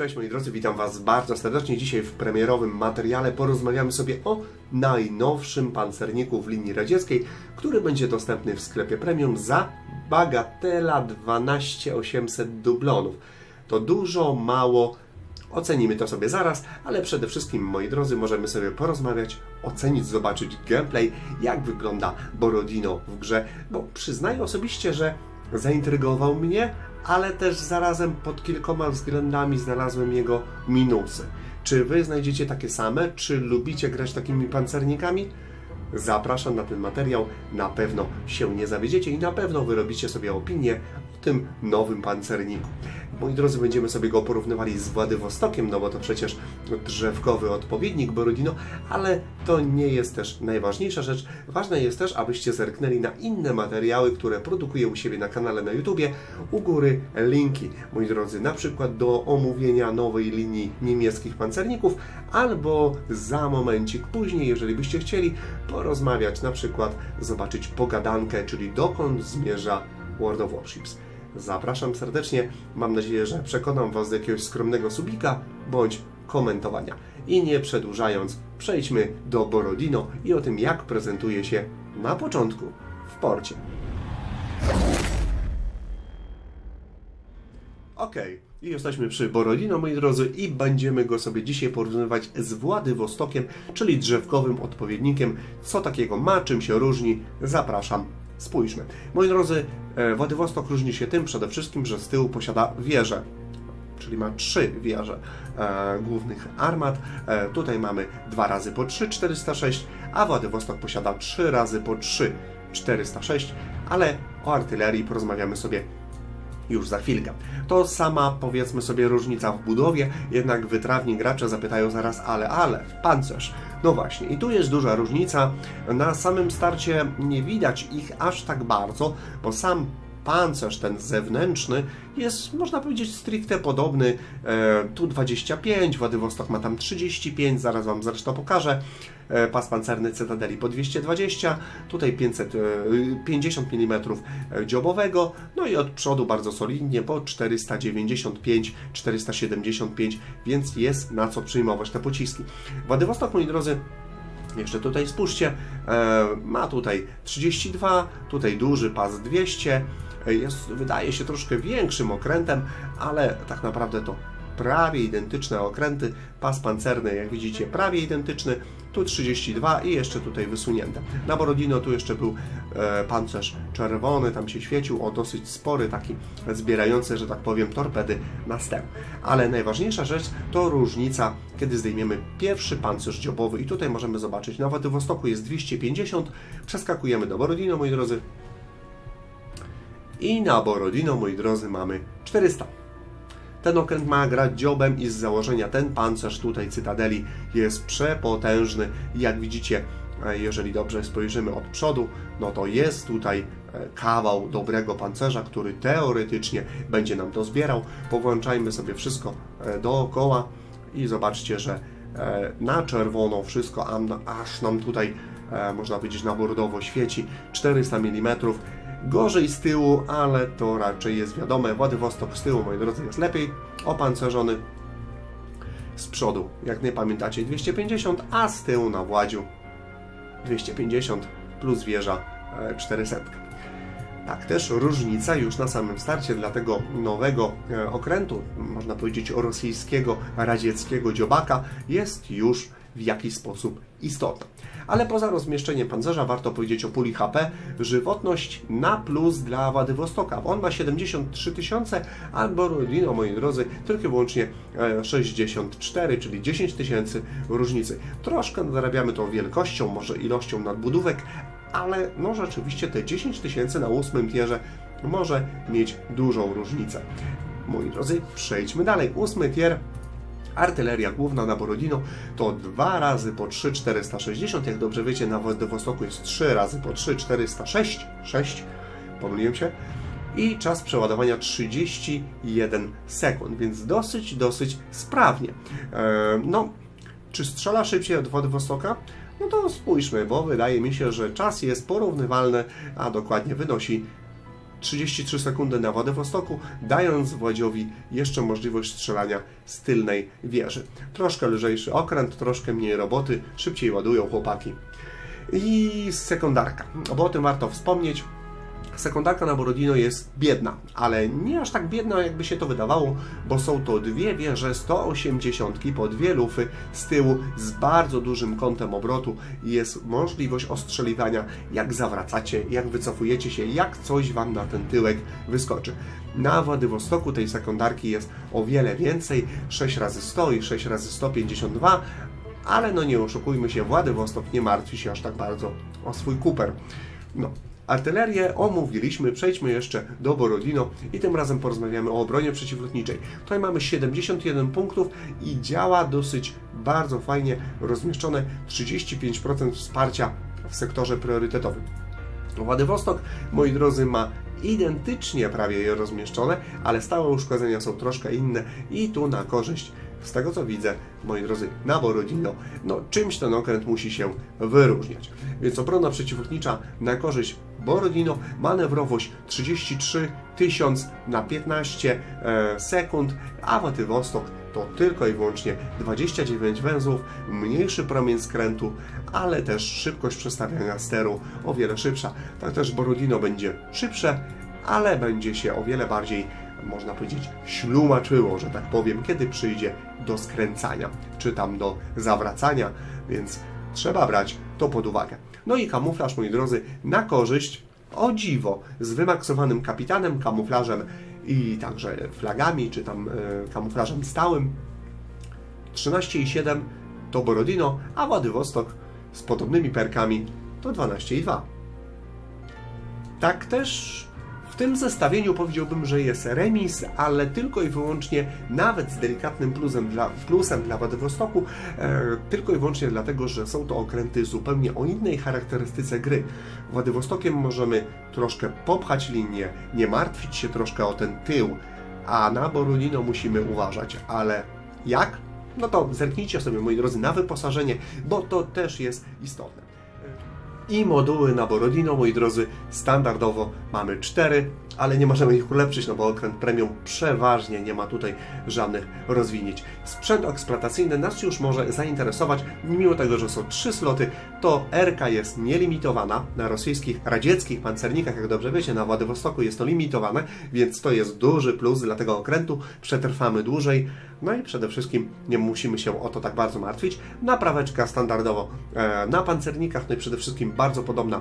Cześć moi drodzy, witam Was bardzo serdecznie. Dzisiaj w premierowym materiale porozmawiamy sobie o najnowszym pancerniku w linii radzieckiej, który będzie dostępny w sklepie premium za bagatela 12800 dublonów. To dużo, mało, ocenimy to sobie zaraz, ale przede wszystkim moi drodzy możemy sobie porozmawiać, ocenić, zobaczyć gameplay, jak wygląda Borodino w grze, bo przyznaję osobiście, że zaintrygował mnie, ale też zarazem pod kilkoma względami znalazłem jego minusy. Czy wy znajdziecie takie same? Czy lubicie grać takimi pancernikami? Zapraszam na ten materiał, na pewno się nie zawiedziecie i na pewno wyrobicie sobie opinię o tym nowym pancerniku. Moi drodzy, będziemy sobie go porównywali z Władywostokiem, no bo to przecież drzewkowy odpowiednik Borodino, ale to nie jest też najważniejsza rzecz. Ważne jest też, abyście zerknęli na inne materiały, które produkuję u siebie na kanale na YouTubie. U góry linki, moi drodzy, na przykład do omówienia nowej linii niemieckich pancerników, albo za momencik później, jeżeli byście chcieli porozmawiać, na przykład zobaczyć pogadankę, czyli dokąd zmierza World of Warships. Zapraszam serdecznie. Mam nadzieję, że przekonam Was do jakiegoś skromnego subika bądź komentowania. I nie przedłużając, przejdźmy do Borodino i o tym, jak prezentuje się na początku w porcie. Ok, i jesteśmy przy Borodino, moi drodzy, i będziemy go sobie dzisiaj porównywać z Władywostokiem, czyli drzewkowym odpowiednikiem. Co takiego ma, czym się różni? Zapraszam Spójrzmy. Moi drodzy, e, Władywostok różni się tym przede wszystkim, że z tyłu posiada wieżę, czyli ma trzy wieże e, głównych armat. E, tutaj mamy dwa razy po 3, 406, a Władywostok posiada trzy razy po 3, 406, ale o artylerii porozmawiamy sobie już za chwilkę. To sama, powiedzmy sobie, różnica w budowie, jednak wytrawni gracze zapytają zaraz, ale, ale, pancerz. No właśnie, i tu jest duża różnica. Na samym starcie nie widać ich aż tak bardzo, bo sam pancerz ten zewnętrzny jest, można powiedzieć, stricte podobny. E, tu 25, Władywostok ma tam 35, zaraz Wam zresztą pokażę. E, pas pancerny Cytadeli po 220, tutaj 500, 50 mm dziobowego, no i od przodu bardzo solidnie po 495, 475, więc jest na co przyjmować te pociski. Władywostok, moi drodzy, jeszcze tutaj spójrzcie, e, ma tutaj 32, tutaj duży pas 200, jest, wydaje się troszkę większym okrętem, ale tak naprawdę to prawie identyczne okręty, pas pancerny jak widzicie prawie identyczny, tu 32 i jeszcze tutaj wysunięte. Na Borodino tu jeszcze był e, pancerz czerwony, tam się świecił, o dosyć spory, taki zbierający, że tak powiem, torpedy na steł. Ale najważniejsza rzecz to różnica, kiedy zdejmiemy pierwszy pancerz dziobowy. I tutaj możemy zobaczyć, na Władywostoku jest 250, przeskakujemy do Borodino, moi drodzy, i na Borodino, moi drodzy, mamy 400. Ten okręt ma grać dziobem i z założenia ten pancerz tutaj Cytadeli jest przepotężny. Jak widzicie, e, jeżeli dobrze spojrzymy od przodu, no to jest tutaj e, kawał dobrego pancerza, który teoretycznie będzie nam to zbierał. Powłączajmy sobie wszystko e, dookoła i zobaczcie, że na czerwono wszystko aż nam tutaj, można powiedzieć, na bordowo świeci 400 mm Gorzej z tyłu, ale to raczej jest wiadome. Władywostok z tyłu, moi drodzy, jest lepiej opancerzony. Z przodu, jak nie pamiętacie, 250, a z tyłu na Władziu 250 plus wieża 400. E, tak, też różnica już na samym starcie dla tego nowego e, okrętu, można powiedzieć rosyjskiego, radzieckiego dziobaka, jest już w jakiś sposób istotna. Ale poza rozmieszczeniem pancerza warto powiedzieć o puli HP. Żywotność na plus dla Władywostoka. On ma 73 tysiące, a Borodino, moi drodzy, tylko i wyłącznie 64, e, czyli 10 tysięcy różnicy. Troszkę zarabiamy tą wielkością, może ilością nadbudówek, ale no rzeczywiście te 10 tysięcy na ósmym tierze może mieć dużą różnicę. Moi drodzy, przejdźmy dalej. Ósmy tier Artyleria główna na Borodino to 2 razy po 3 460, jak dobrze wiecie na Władywostoku jest 3 razy po 3 406, 6, pomyliłem się, i czas przeładowania 31 sekund, więc dosyć, dosyć sprawnie. Eee, no, czy strzela szybciej od Władywostoka? No to spójrzmy, bo wydaje mi się, że czas jest porównywalny, a dokładnie wynosi 33 sekundy na Władywostoku, dając Władziowi jeszcze możliwość strzelania z tylnej wieży. Troszkę lżejszy okręt, troszkę mniej roboty, szybciej ładują chłopaki. I sekundarka, bo o tym warto wspomnieć. Sekundarka na Borodino jest biedna, ale nie aż tak biedna, jakby się to wydawało, bo są to dwie wieże 180 po dwie lufy z tyłu z bardzo dużym kątem obrotu i jest możliwość ostrzeliwania, jak zawracacie, jak wycofujecie się, jak coś Wam na ten tyłek wyskoczy. Na Władywostoku tej sekundarki jest o wiele więcej, 6 razy 100 i 6 razy 152, ale no nie oszukujmy się, Władywostok nie martwi się aż tak bardzo o swój kuper. No, Artylerię omówiliśmy, przejdźmy jeszcze do Borodino i tym razem porozmawiamy o obronie przeciwlotniczej. Tutaj mamy 71 punktów i działa dosyć bardzo fajnie rozmieszczone 35% wsparcia w sektorze priorytetowym. Władywostok, moi drodzy, ma identycznie prawie je rozmieszczone, ale stałe uszkodzenia są troszkę inne i tu na korzyść z tego co widzę, moi drodzy, na Borodino, no czymś ten okręt musi się wyróżniać. Więc obrona przeciwlotnicza na korzyść Borodino, manewrowość 33 tysiąc na 15 e, sekund, a Władywostok to tylko i wyłącznie 29 węzłów, mniejszy promień skrętu, ale też szybkość przestawiania steru o wiele szybsza. Tak też Borodino będzie szybsze, ale będzie się o wiele bardziej można powiedzieć, ślumaczyło, że tak powiem, kiedy przyjdzie do skręcania, czy tam do zawracania, więc trzeba brać to pod uwagę. No i kamuflaż, moi drodzy, na korzyść, o dziwo, z wymaksowanym kapitanem, kamuflażem i także flagami, czy tam e, kamuflażem stałym. 13,7 to Borodino, a Władywostok z podobnymi perkami to 12,2. Tak też tym zestawieniu powiedziałbym, że jest remis, ale tylko i wyłącznie, nawet z delikatnym plusem dla, plusem dla Władywostoku, e, tylko i wyłącznie dlatego, że są to okręty zupełnie o innej charakterystyce gry. Władywostokiem możemy troszkę popchać linię, nie martwić się troszkę o ten tył, a na Boronino musimy uważać, ale jak? No to zerknijcie sobie, moi drodzy, na wyposażenie, bo to też jest istotne i moduły na Borodino, moi drodzy, standardowo mamy cztery, ale nie możemy ich ulepszyć, no bo okręt premium przeważnie nie ma tutaj żadnych rozwinięć. Sprzęt eksploatacyjny nas już może zainteresować, mimo tego, że są trzy sloty, to RK jest nielimitowana, na rosyjskich, radzieckich pancernikach, jak dobrze wiecie, na Władywostoku jest to limitowane, więc to jest duży plus dla tego okrętu, przetrwamy dłużej, no i przede wszystkim nie musimy się o to tak bardzo martwić. Napraweczka standardowo e, na pancernikach, no i przede wszystkim bardzo podobna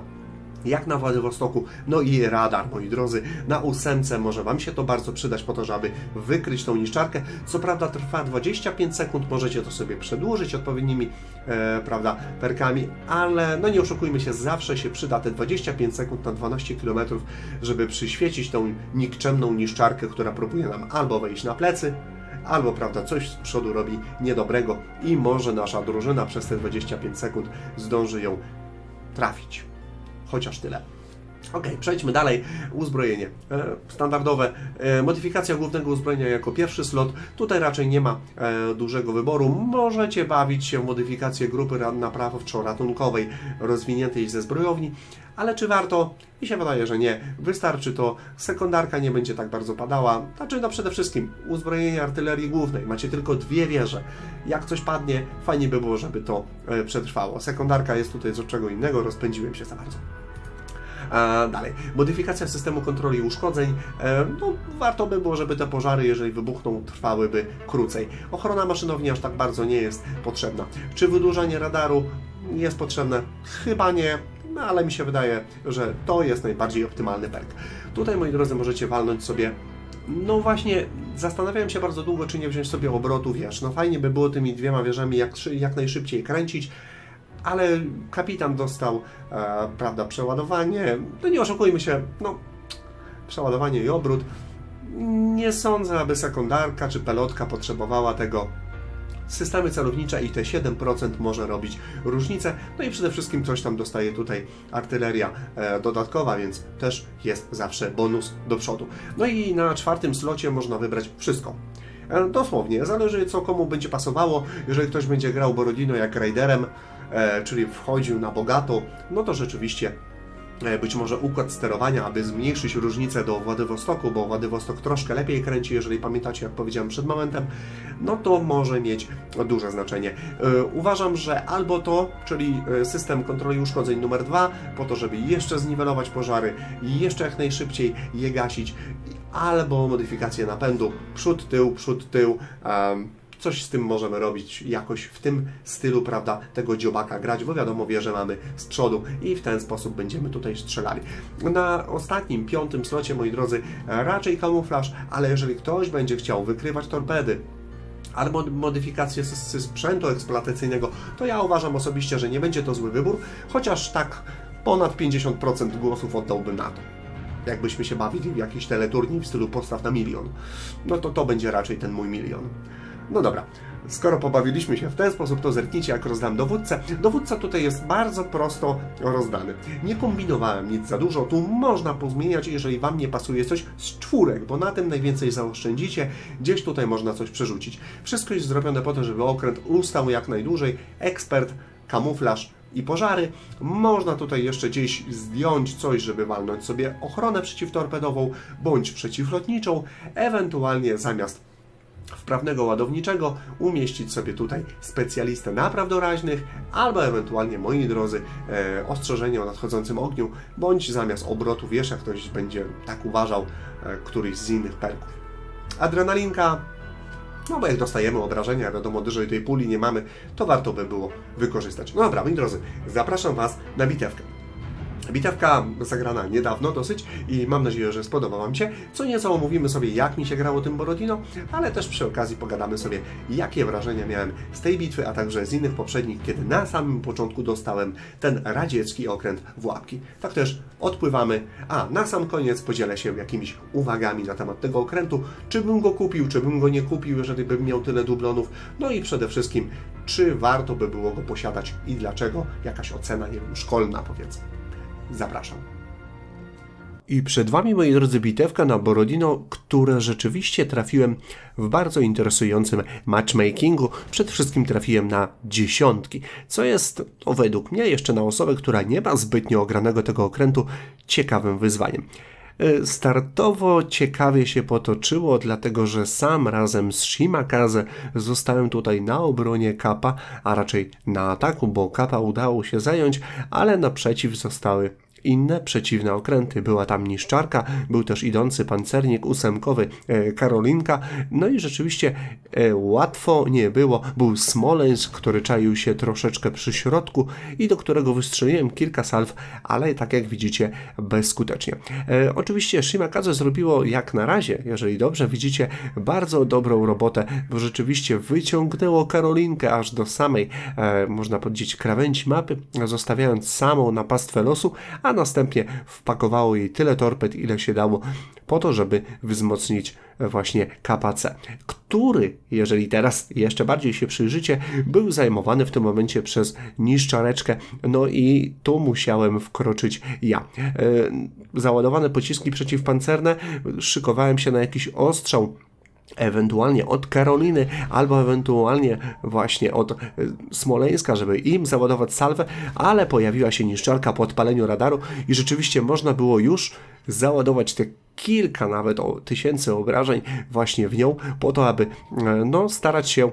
jak na Władywostoku, no i radar, moi drodzy, na ósemce może Wam się to bardzo przydać po to, żeby wykryć tą niszczarkę. Co prawda trwa 25 sekund, możecie to sobie przedłużyć odpowiednimi, e, prawda, perkami, ale no nie oszukujmy się, zawsze się przyda te 25 sekund na 12 km, żeby przyświecić tą nikczemną niszczarkę, która próbuje nam albo wejść na plecy, albo prawda, coś z przodu robi niedobrego i może nasza drużyna przez te 25 sekund zdąży ją trafić. Chociaż tyle. Ok, przejdźmy dalej. Uzbrojenie. E, standardowe. E, modyfikacja głównego uzbrojenia jako pierwszy slot. Tutaj raczej nie ma e, dużego wyboru. Możecie bawić się w modyfikację grupy naprawczo-ratunkowej rozwiniętej ze zbrojowni, ale czy warto? Mi się wydaje, że nie. Wystarczy to. Sekundarka nie będzie tak bardzo padała. Znaczy, no przede wszystkim uzbrojenie artylerii głównej. Macie tylko dwie wieże. Jak coś padnie, fajnie by było, żeby to przetrwało. Sekundarka jest tutaj z czego innego. Rozpędziłem się za bardzo. Dalej, modyfikacja systemu kontroli uszkodzeń. E, no, warto by było, żeby te pożary, jeżeli wybuchną, trwałyby krócej. Ochrona maszynowni aż tak bardzo nie jest potrzebna. Czy wydłużanie radaru jest potrzebne? Chyba nie. No, ale mi się wydaje, że to jest najbardziej optymalny perk. Tutaj, moi drodzy, możecie walnąć sobie no właśnie, zastanawiałem się bardzo długo, czy nie wziąć sobie obrotu wież. No fajnie by było tymi dwiema wieżami jak, jak najszybciej kręcić, ale kapitan dostał, e, prawda, przeładowanie. No nie oszukujmy się, no, przeładowanie i obrót. Nie sądzę, aby sekundarka czy pelotka potrzebowała tego. Systemy celownicze i te 7% może robić różnicę. No i przede wszystkim coś tam dostaje tutaj artyleria e, dodatkowa, więc też jest zawsze bonus do przodu. No i na czwartym slocie można wybrać wszystko. E, dosłownie, zależy co komu będzie pasowało. Jeżeli ktoś będzie grał Borodino jak Raiderem, czyli wchodził na bogato, no to rzeczywiście e, być może układ sterowania, aby zmniejszyć różnicę do Władywostoku, bo Władywostok troszkę lepiej kręci, jeżeli pamiętacie, jak powiedziałem przed momentem, no to może mieć duże znaczenie. E, uważam, że albo to, czyli e, system kontroli uszkodzeń numer dwa, po to, żeby jeszcze zniwelować pożary i jeszcze jak najszybciej je gasić, albo modyfikację napędu, przód, tył, przód, tył, um, coś z tym możemy robić jakoś w tym stylu, prawda, tego dziobaka grać, bo wiadomo, wie, że mamy z przodu i w ten sposób będziemy tutaj strzelali. Na ostatnim, piątym slocie, moi drodzy, raczej kamuflaż, ale jeżeli ktoś będzie chciał wykrywać torpedy, albo z sprzętu eksploatacyjnego, to ja uważam osobiście, że nie będzie to zły wybór, chociaż tak ponad 50% głosów oddałbym na to jakbyśmy się bawili w jakiś teleturniej w stylu postaw na milion, no to to będzie raczej ten mój milion. No dobra, skoro pobawiliśmy się w ten sposób, to zerknijcie jak rozdam dowódcę. Dowódca tutaj jest bardzo prosto rozdany. Nie kombinowałem nic za dużo, tu można pozmieniać, jeżeli Wam nie pasuje coś z czwórek, bo na tym najwięcej zaoszczędzicie. Gdzieś tutaj można coś przerzucić. Wszystko jest zrobione po to, żeby okręt ustał jak najdłużej. Ekspert, kamuflaż, i pożary. Można tutaj jeszcze gdzieś zdjąć coś, żeby walnąć sobie ochronę przeciwtorpedową bądź przeciwlotniczą, ewentualnie zamiast wprawnego ładowniczego umieścić sobie tutaj specjalistę napraw doraźnych albo ewentualnie, moi drodzy, e, ostrzeżenie o nadchodzącym ogniu, bądź zamiast obrotu wiesza ktoś będzie tak uważał e, któryś z innych perków. Adrenalinka no bo jak dostajemy obrażenia, wiadomo, dużej tej puli nie mamy, to warto by było wykorzystać. No dobra, moi drodzy, zapraszam Was na bitewkę. Bitewka zagrana niedawno dosyć i mam nadzieję, że spodobała Wam się. Co nieco omówimy sobie, jak mi się grało tym Borodino, ale też przy okazji pogadamy sobie, jakie wrażenia miałem z tej bitwy, a także z innych poprzednich, kiedy na samym początku dostałem ten radziecki okręt w łapki. Tak też odpływamy, a na sam koniec podzielę się jakimiś uwagami na temat tego okrętu, czy bym go kupił, czy bym go nie kupił, jeżeli bym miał tyle dublonów, no i przede wszystkim, czy warto by było go posiadać i dlaczego, jakaś ocena, nie wiem, szkolna powiedzmy. Zapraszam. I przed Wami, moi drodzy, bitewka na Borodino, które rzeczywiście trafiłem w bardzo interesującym matchmakingu. Przede wszystkim trafiłem na dziesiątki, co jest, no, według mnie, jeszcze na osobę, która nie ma zbytnio ogranego tego okrętu, ciekawym wyzwaniem. E, startowo ciekawie się potoczyło, dlatego że sam razem z Shimakaze zostałem tutaj na obronie Kapa, a raczej na ataku, bo Kapa udało się zająć, ale naprzeciw zostały inne przeciwne okręty. Była tam niszczarka, był też idący pancernik ósemkowy e, Karolinka, no i rzeczywiście e, łatwo nie było. Był Smoleńsk, który czaił się troszeczkę przy środku i do którego wystrzeliłem kilka salw, ale tak jak widzicie bezskutecznie. E, oczywiście Shimakaze zrobiło jak na razie, jeżeli dobrze widzicie, bardzo dobrą robotę, bo rzeczywiście wyciągnęło Karolinkę aż do samej, można powiedzieć, krawędzi mapy, zostawiając samą na pastwę losu, a a następnie wpakowało jej tyle torped, ile się dało, po to, żeby wzmocnić właśnie KPC, który, jeżeli teraz jeszcze bardziej się przyjrzycie, był zajmowany w tym momencie przez niszczareczkę, no i tu musiałem wkroczyć ja. E, załadowane pociski przeciwpancerne, szykowałem się na jakiś ostrzał ewentualnie od Karoliny, albo ewentualnie właśnie od e, Smoleńska, żeby im załadować salwę, ale pojawiła się niszczarka po odpaleniu radaru i rzeczywiście można było już załadować te kilka nawet o tysięcy obrażeń właśnie w nią, po to, aby e, no, starać się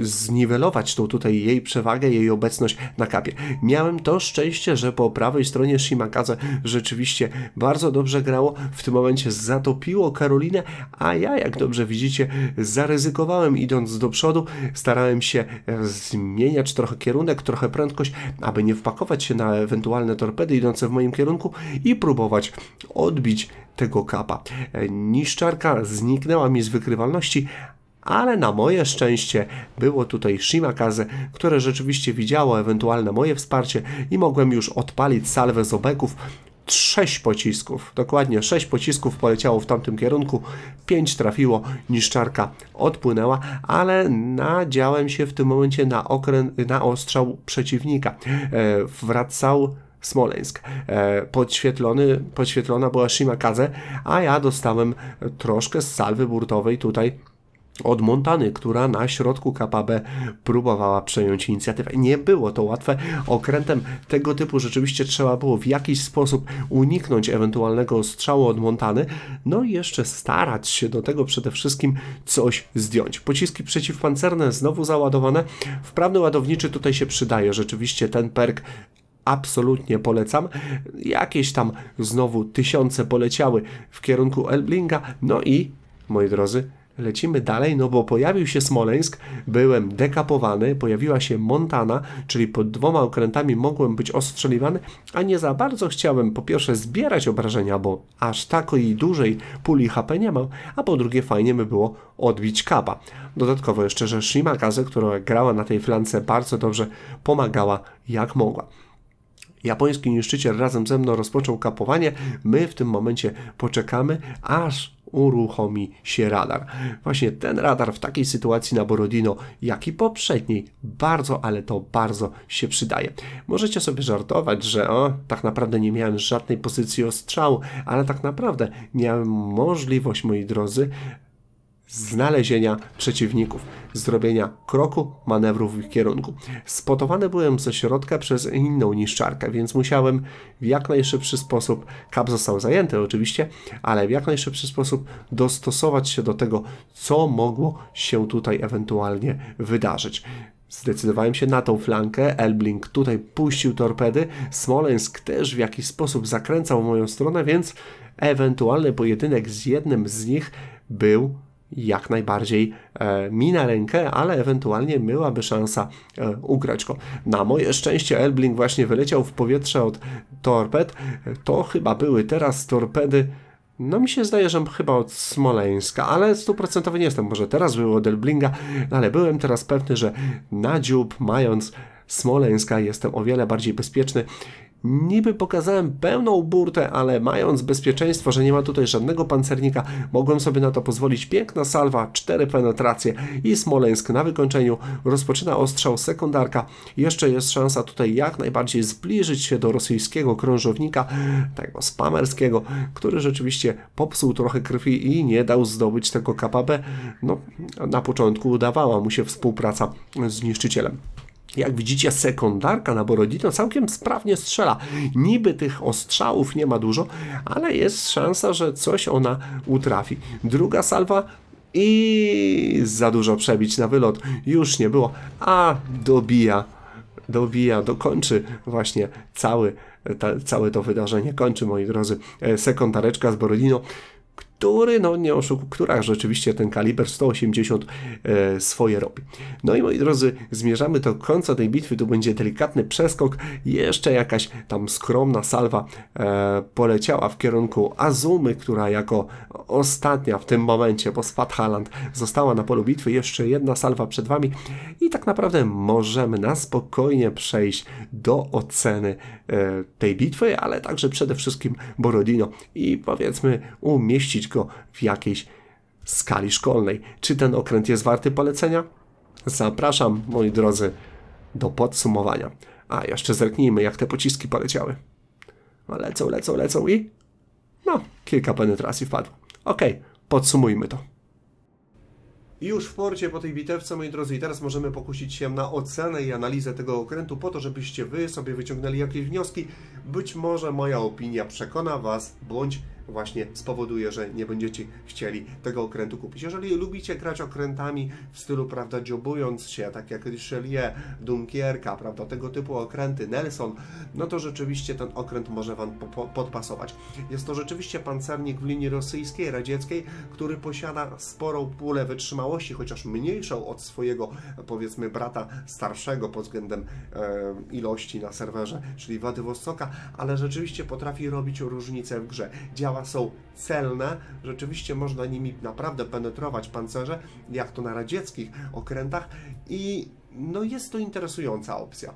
zniwelować tą tutaj jej przewagę, jej obecność na kapie. Miałem to szczęście, że po prawej stronie Shimakaze rzeczywiście bardzo dobrze grało, w tym momencie zatopiło Karolinę, a ja, jak dobrze widzicie, zaryzykowałem idąc do przodu, starałem się zmieniać trochę kierunek, trochę prędkość, aby nie wpakować się na ewentualne torpedy idące w moim kierunku i próbować odbić tego kapa. E, niszczarka zniknęła mi z wykrywalności, ale na moje szczęście było tutaj Shimakaze, które rzeczywiście widziało ewentualne moje wsparcie i mogłem już odpalić salwę z obeków, sześć pocisków, dokładnie sześć pocisków poleciało w tamtym kierunku, pięć trafiło, niszczarka odpłynęła, ale nadziałem się w tym momencie na, na ostrzał przeciwnika. E, wracał Smoleńsk. E, podświetlony, podświetlona była Shimakaze, a ja dostałem troszkę z salwy burtowej tutaj od Montany, która na środku KPB próbowała przejąć inicjatywę. Nie było to łatwe. Okrętem tego typu rzeczywiście trzeba było w jakiś sposób uniknąć ewentualnego strzału od Montany, no i jeszcze starać się do tego przede wszystkim coś zdjąć. Pociski przeciwpancerne znowu załadowane. Wprawny ładowniczy tutaj się przydaje. Rzeczywiście ten perk absolutnie polecam. Jakieś tam znowu tysiące poleciały w kierunku Elblinga. No i, moi drodzy, Lecimy dalej, no bo pojawił się Smoleńsk, byłem dekapowany, pojawiła się Montana, czyli pod dwoma okrętami mogłem być ostrzeliwany, a nie za bardzo chciałem po pierwsze zbierać obrażenia, bo aż takiej dużej puli HP nie mam, a po drugie fajnie by było odbić kapa. Dodatkowo jeszcze, że Shimakaze, która grała na tej flance bardzo dobrze, pomagała jak mogła. Japoński niszczyciel razem ze mną rozpoczął kapowanie. My w tym momencie poczekamy, aż uruchomi się radar. Właśnie ten radar w takiej sytuacji na Borodino, jak i poprzedniej, bardzo, ale to bardzo się przydaje. Możecie sobie żartować, że o, tak naprawdę nie miałem żadnej pozycji ostrzału, ale tak naprawdę miałem możliwość, moi drodzy, znalezienia przeciwników, zrobienia kroku, manewru w ich kierunku. Spotowany byłem ze środka przez inną niszczarkę, więc musiałem w jak najszybszy sposób, kap został zajęty oczywiście, ale w jak najszybszy sposób dostosować się do tego, co mogło się tutaj ewentualnie wydarzyć. Zdecydowałem się na tą flankę. Elbling tutaj puścił torpedy. Smolensk też w jakiś sposób zakręcał w moją stronę, więc ewentualny pojedynek z jednym z nich był jak najbardziej e, mi na rękę, ale ewentualnie byłaby szansa e, ugrać go. Na moje szczęście Elbling właśnie wyleciał w powietrze od torped. To chyba były teraz torpedy no mi się zdaje, że chyba od Smoleńska, ale stuprocentowy nie jestem. Może teraz były od Elblinga, no ale byłem teraz pewny, że na dziób mając Smoleńska jestem o wiele bardziej bezpieczny Niby pokazałem pełną burtę, ale mając bezpieczeństwo, że nie ma tutaj żadnego pancernika, mogłem sobie na to pozwolić. Piękna salwa, cztery penetracje i Smoleńsk na wykończeniu rozpoczyna ostrzał sekundarka. Jeszcze jest szansa tutaj jak najbardziej zbliżyć się do rosyjskiego krążownika, tego spamerskiego, który rzeczywiście popsuł trochę krwi i nie dał zdobyć tego KPB. No, na początku udawała mu się współpraca z niszczycielem. Jak widzicie, sekundarka na Borodino całkiem sprawnie strzela. Niby tych ostrzałów nie ma dużo, ale jest szansa, że coś ona utrafi. Druga salwa i za dużo przebić na wylot. Już nie było, a dobija, dobija, dokończy właśnie cały, ta, całe to wydarzenie. Kończy, moi drodzy, e, sekundareczka z Borodino który, no nie oszukuj, która rzeczywiście ten kaliber 180 e, swoje robi. No i moi drodzy, zmierzamy do końca tej bitwy, tu będzie delikatny przeskok, jeszcze jakaś tam skromna salwa e, poleciała w kierunku Azumy, która jako ostatnia w tym momencie, bo spadł Haland, została na polu bitwy, jeszcze jedna salwa przed Wami. I tak naprawdę możemy na spokojnie przejść do oceny e, tej bitwy, ale także przede wszystkim Borodino i powiedzmy umieścić go w jakiejś skali szkolnej. Czy ten okręt jest warty polecenia? Zapraszam, moi drodzy, do podsumowania. A jeszcze zerknijmy, jak te pociski poleciały. No, lecą, lecą, lecą i... No, kilka penetracji wpadło. Okej, okay, podsumujmy to. Już w porcie po tej bitewce, moi drodzy, i teraz możemy pokusić się na ocenę i analizę tego okrętu po to, żebyście wy sobie wyciągnęli jakieś wnioski. Być może moja opinia przekona was, bądź właśnie spowoduje, że nie będziecie chcieli tego okrętu kupić. Jeżeli lubicie grać okrętami w stylu, prawda, dziobując się, tak jak Richelieu, Dunkierka, prawda, tego typu okręty, Nelson, no to rzeczywiście ten okręt może Wam po podpasować. Jest to rzeczywiście pancernik w linii rosyjskiej, radzieckiej, który posiada sporą pulę wytrzymałości, chociaż mniejszą od swojego, powiedzmy, brata starszego pod względem e, ilości na serwerze, czyli Władywostoka, ale rzeczywiście potrafi robić różnicę w grze. Działa są celne, rzeczywiście można nimi naprawdę penetrować pancerze, jak to na radzieckich okrętach i no jest to interesująca opcja.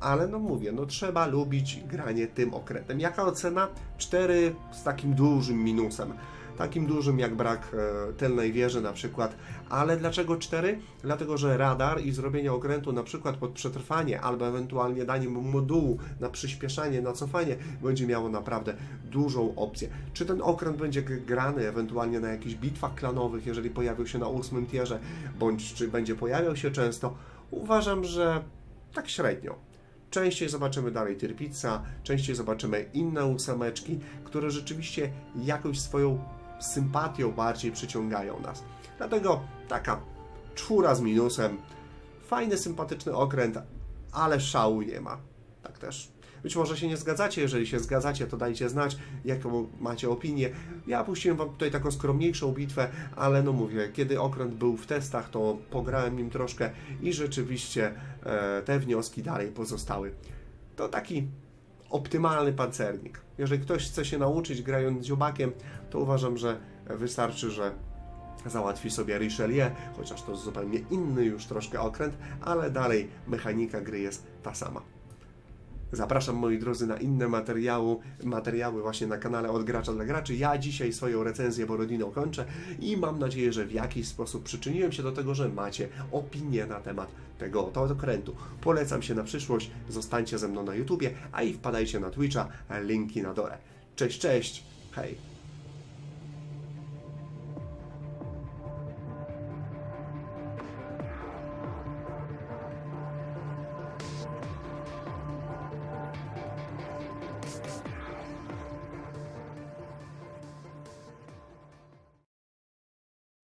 Ale no mówię, no trzeba lubić granie tym okrętem. Jaka ocena? 4 z takim dużym minusem. Takim dużym jak brak e, tylnej wieży na przykład. Ale dlaczego 4? Dlatego, że radar i zrobienie okrętu na przykład pod przetrwanie albo ewentualnie danie mu modułu na przyspieszanie, na cofanie będzie miało naprawdę dużą opcję. Czy ten okręt będzie grany ewentualnie na jakichś bitwach klanowych, jeżeli pojawił się na ósmym tierze, bądź czy będzie pojawiał się często? Uważam, że tak średnio. Częściej zobaczymy dalej Tyrpica, częściej zobaczymy inne ósemeczki, które rzeczywiście jakąś swoją sympatią bardziej przyciągają nas. Dlatego taka czwóra z minusem. Fajny, sympatyczny okręt, ale szału nie ma. Tak też. Być może się nie zgadzacie, jeżeli się zgadzacie, to dajcie znać, jaką macie opinię. Ja puściłem Wam tutaj taką skromniejszą bitwę, ale no mówię, kiedy okręt był w testach, to pograłem nim troszkę i rzeczywiście e, te wnioski dalej pozostały. To taki optymalny pancernik. Jeżeli ktoś chce się nauczyć grając dziobakiem, to uważam, że wystarczy, że załatwi sobie Richelieu, chociaż to zupełnie inny już troszkę okręt, ale dalej mechanika gry jest ta sama. Zapraszam moi drodzy na inne materiały, materiały właśnie na kanale Od Gracza dla Graczy. Ja dzisiaj swoją recenzję Borodino kończę i mam nadzieję, że w jakiś sposób przyczyniłem się do tego, że macie opinię na temat tego oto okrętu. Polecam się na przyszłość, zostańcie ze mną na YouTubie, a i wpadajcie na Twitcha, linki na dole. Cześć, cześć, hej!